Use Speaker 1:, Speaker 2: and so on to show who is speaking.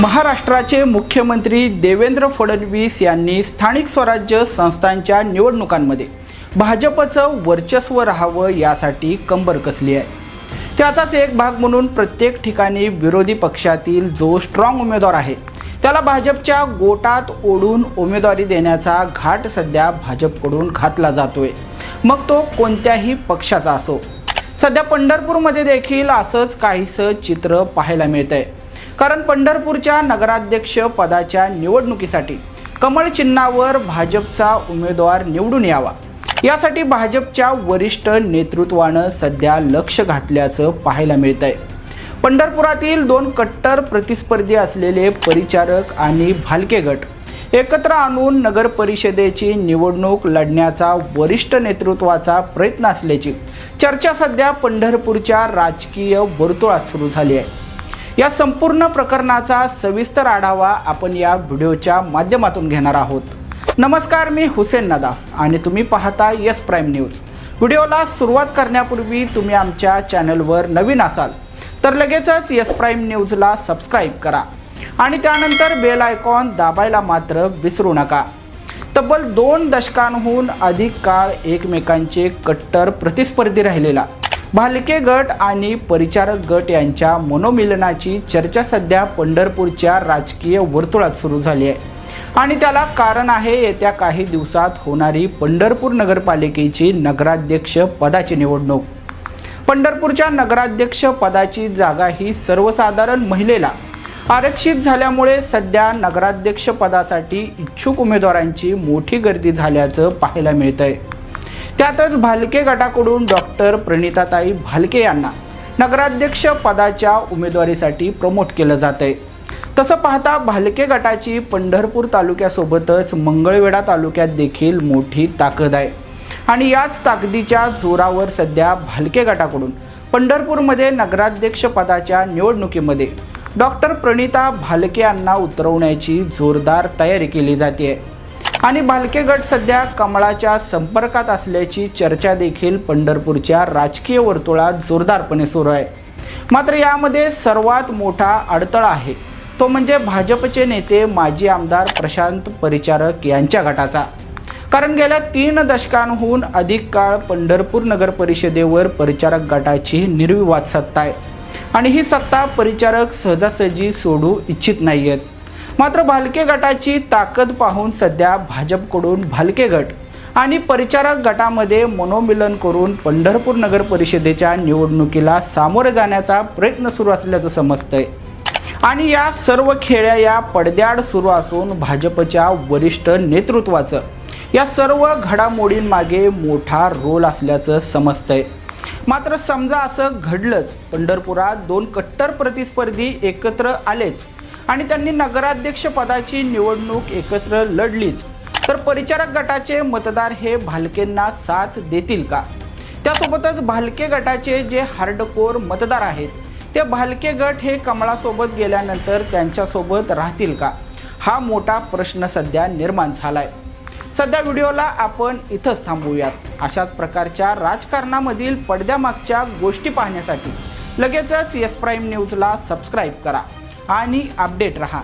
Speaker 1: महाराष्ट्राचे मुख्यमंत्री देवेंद्र फडणवीस यांनी स्थानिक स्वराज्य संस्थांच्या निवडणुकांमध्ये भाजपचं वर्चस्व राहावं यासाठी कंबर कसली आहे. त्याचाच एक भाग म्हणून प्रत्येक ठिकाणी विरोधी पक्षातील जो स्ट्रॉंग उमेदवार आहे त्याला भाजपच्या गोटात ओढून उमेदवारी देण्याचा घाट सध्या भाजपकडून घातला जातोय. मग तो कोणत्याही पक्षाचा असो. सध्या पंढरपूरमध्ये देखील असंच काहीसं चित्र पाहायला मिळतंय. कारण पंढरपूरच्या नगराध्यक्ष पदाच्या निवडणुकीसाठी कमळ चिन्हावर भाजपचा उमेदवार निवडून यावा. यासाठी भाजपच्या वरिष्ठ नेतृत्वानं सध्या लक्ष घातल्याचं पाहायला मिळत आहे पंढरपुरातील दोन कट्टर प्रतिस्पर्धी असलेले परिचारक आणि भालके गट एकत्र आणून नगर परिषदेची निवडणूक लढण्याचा वरिष्ठ नेतृत्वाचा प्रयत्न असल्याची चर्चा सध्या पंढरपूरच्या राजकीय वर्तुळात सुरू झाली आहे. या संपूर्ण प्रकरणाचा सविस्तर आढावा आपण या व्हिडिओच्या माध्यमातून घेणार आहोत. नमस्कार मी हुसेन नदाफ आणि तुम्ही पाहता यस प्राईम न्यूज. व्हिडिओला सुरुवात करण्यापूर्वी तुम्ही आमच्या चॅनलवर नवीन असाल तर लगेचच यस प्राईम न्यूजला सबस्क्राईब करा आणि त्यानंतर बेल आयकॉन दाबायला मात्र विसरू नका. तब्बल दोन दशकांहून अधिक काळ एकमेकांचे कट्टर प्रतिस्पर्धी राहिलेला. भालके गट आणि परिचारक गट यांच्या मनोमिलनाची चर्चा सध्या पंढरपूरच्या राजकीय वर्तुळात सुरू झाली आहे. आणि त्याला कारण आहे येत्या काही दिवसात होणारी पंढरपूर नगरपालिकेची नगराध्यक्ष पदाची निवडणूक. पंढरपूरच्या नगराध्यक्ष पदाची जागा ही सर्वसाधारण महिलेला आरक्षित झाल्यामुळे सध्या नगराध्यक्ष पदासाठी इच्छुक उमेदवारांची मोठी गर्दी झाल्याचं पाहायला मिळतंय. त्यातच भालके गटाकडून डॉक्टर प्रणिताताई भालके यांना नगराध्यक्ष पदाच्या उमेदवारीसाठी प्रमोट केलं जात आहे तसं पाहता भालके गटाची पंढरपूर तालुक्यासोबतच मंगळवेढा तालुक्यात देखील मोठी ताकद आहे. आणि याच ताकदीच्या जोरावर सध्या भालके गटाकडून पंढरपूरमध्ये नगराध्यक्ष पदाच्या निवडणुकीमध्ये डॉक्टर प्रणिता भालके यांना उतरवण्याची जोरदार तयारी केली जाते आहे आणि भालके गट सध्या कमळाच्या संपर्कात असल्याची चर्चा देखील पंढरपूरच्या राजकीय वर्तुळात जोरदारपणे सुरू आहे. मात्र यामध्ये सर्वात मोठा अडथळा आहे. तो म्हणजे भाजपचे नेते माजी आमदार प्रशांत परिचारक यांच्या गटाचा. कारण गेल्या तीन दशकांहून अधिक काळ पंढरपूर नगर परिषदेवर परिचारक गटाची निर्विवाद सत्ता आहे. आणि ही सत्ता परिचारक सहजासहजी सोडू इच्छित नाही आहेत मात्र भालके गटाची ताकद पाहून सध्या भाजपकडून भालके गट आणि परिचारक गटामध्ये मनोमिलन करून पंढरपूर नगर परिषदेच्या निवडणुकीला सामोरे जाण्याचा प्रयत्न सुरू असल्याचं समजतंय. आणि या सर्व खेळ्या या पडद्याड सुरू असून भाजपच्या वरिष्ठ नेतृत्वाचं या सर्व घडामोडींमागे मोठा रोल असल्याचं समजतंय. मात्र समजा असं घडलंच पंढरपुरात दोन कट्टर प्रतिस्पर्धी एकत्र आलेच आणि त्यांनी नगराध्यक्ष पदाची निवडणूक एकत्र लढलीच. तर परिचारक गटाचे मतदार हे भालकेंना साथ देतील का? त्यासोबतच भालके गटाचे जे हार्डकोर मतदार आहेत ते भालके गट हे कमळासोबत गेल्यानंतर त्यांच्यासोबत राहतील का? हा मोठा प्रश्न सध्या निर्माण झालाय. सध्या व्हिडिओला आपण इथंच थांबूयात अशाच प्रकारच्या राजकारणामधील पडद्यामागच्या गोष्टी पाहण्यासाठी लगेचच येस प्राईम न्यूजला सबस्क्राईब करा. आणि अपडेट रहा.